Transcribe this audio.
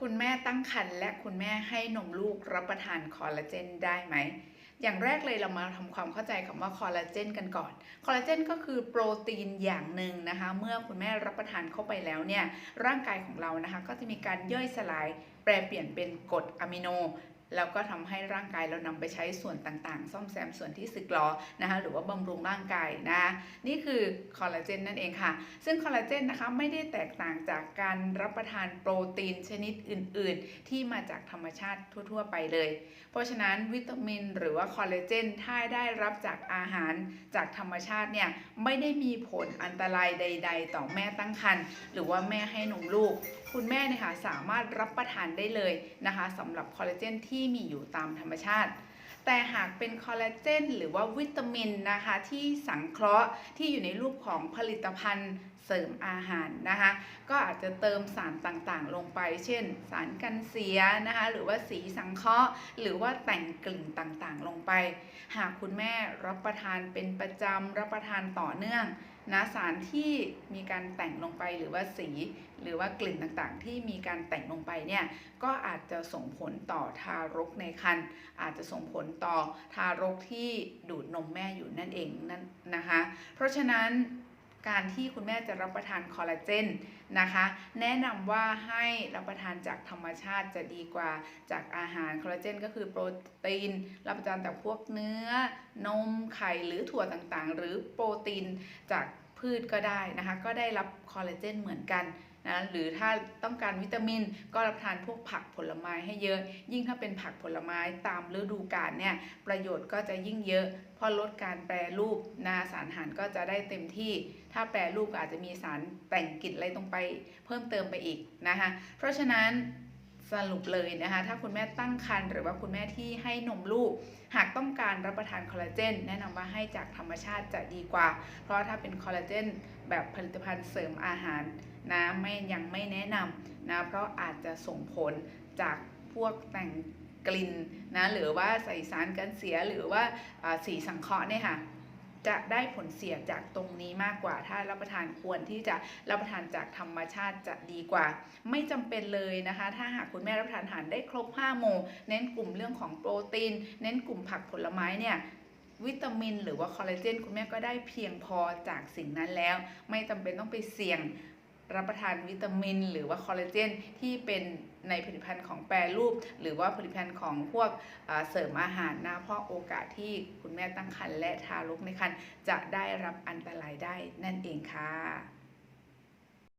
คุณแม่ตั้งครรภ์และคุณแม่ให้นมลูกรับประทานคอลลาเจนได้ไหม อย่างแรกเลยเรามาทำความเข้าใจคำว่าคอลลาเจนกันก่อน คอลลาเจนก็คือโปรตีนอย่างหนึ่งนะคะ เมื่อคุณแม่รับประทานเข้าไปแล้วเนี่ย ร่างกายของเรานะคะ ก็จะมีการย่อยสลายแปลเปลี่ยนเป็นกรดอะมิโน แล้วก็ทำให้ร่างกายเรานำไปใช้ส่วนต่างๆ ซ่อมแซมส่วนที่สึกหรอนะคะหรือว่าบำรุงร่างกายนะนี่คือคอลลาเจนนั่นเองค่ะ ซึ่งคอลลาเจนนะคะไม่ได้แตกต่างจากการรับประทานโปรตีนชนิดอื่น ๆ ที่มาจากธรรมชาติทั่ว ๆ ไปเลย เพราะฉะนั้นวิตามิน หรือว่าคอลลาเจนถ้าได้รับจากอาหารจากธรรมชาติเนี่ยไม่ได้มีผลอันตรายใด ๆ ต่อแม่ตั้งครรภ์หรือว่าแม่ให้นมลูก คุณแม่เนี่ยค่ะสามารถรับประทานได้เลยนะคะสำหรับคอลลาเจนที่ที่มีอยู่ตามธรรมชาติ แต่หากเป็นคอลลาเจนหรือว่าวิตามินนะคะที่สังเคราะห์ที่อยู่ในรูปของผลิตภัณฑ์เสริมอาหารนะคะก็อาจจะเติมสารต่างๆ ลงไป เช่น สารกันเสียนะคะหรือว่าสีสังเคราะห์ หรือว่าแต่งกลิ่นต่างๆ ลงไป หากคุณแม่รับประทานเป็นประจำรับประทานต่อเนื่อง นะสารที่มีการแต่งลงไปหรือว่าสี หรือว่ากลิ่นต่างๆ ที่มีการแต่งลงไปเนี่ยก็อาจจะส่งผลต่อทารกในครรภ์อาจจะส่งผลต่อทารกที่ดูดนมแม่อยู่นั่นเองนั่นนะคะ เพราะฉะนั้น การที่คุณแม่จะรับประทานคอลลาเจนนะคะ แนะนำว่าให้รับประทานจากธรรมชาติจะดีกว่าจากอาหารคอลลาเจนก็คือโปรตีน รับประทานจากพวกเนื้อ นมไข่หรือถั่วต่างๆ หรือโปรตีนจากพืชก็ได้นะคะ ก็ได้รับคอลลาเจนเหมือนกัน นะหรือถ้าต้องการวิตามินก็รับประทานพวกผักผลไม้ให้เยอะ ยิ่งถ้าเป็นผักผลไม้ตามฤดูกาลเนี่ยประโยชน์ก็จะยิ่งเยอะเพราะลดการแปรรูปนาสารอาหารก็จะได้เต็มที่ ถ้าแปรรูปก็อาจจะมีสารแต่งกลิ่นอะไรตรงไป เพิ่มเติมไปอีกนะคะเพราะฉะนั้นสรุปเลยนะคะ ถ้าคุณแม่ตั้งครรภ์หรือว่าคุณแม่ที่ให้นมลูก หากต้องการรับประทานคอลลาเจน แนะนำว่าให้จากธรรมชาติจะดีกว่า เพราะถ้าเป็นคอลลาเจนแบบผลิตภัณฑ์เสริมอาหาร นะไม่ยังไม่แนะนำนะเพราะอาจจะส่งผลจากพวกแต่งกลิ่นนะหรือว่าใส่สารกันเสียหรือว่าสีสังเคราะห์เนี่ยค่ะจะได้ผลเสียจากตรงนี้มากกว่า ถ้ารับประทานควรที่จะรับประทานจากธรรมชาติจะดีกว่า ไม่จำเป็นเลยนะคะ ถ้าหากคุณแม่รับประทานอาหารได้ครบ5หมู่เน้นกลุ่มเรื่องของโปรตีน เน้นกลุ่มผักผลไม้เนี่ยวิตามิน หรือว่าคอลลาเจนคุณแม่ก็ได้เพียงพอจากสิ่งนั้นแล้ว ไม่จำเป็นต้องไปเสี่ยง รับประทานวิตามิน หรือว่าคอลลาเจนที่เป็นในผลิตภัณฑ์ของแปรรูป หรือว่าผลิตภัณฑ์ของพวกเสริมอาหารนะเพราะโอกาสที่คุณแม่ตั้งครรภ์และทารกในครรภ์จะได้รับอันตรายได้นั่นเองค่ะ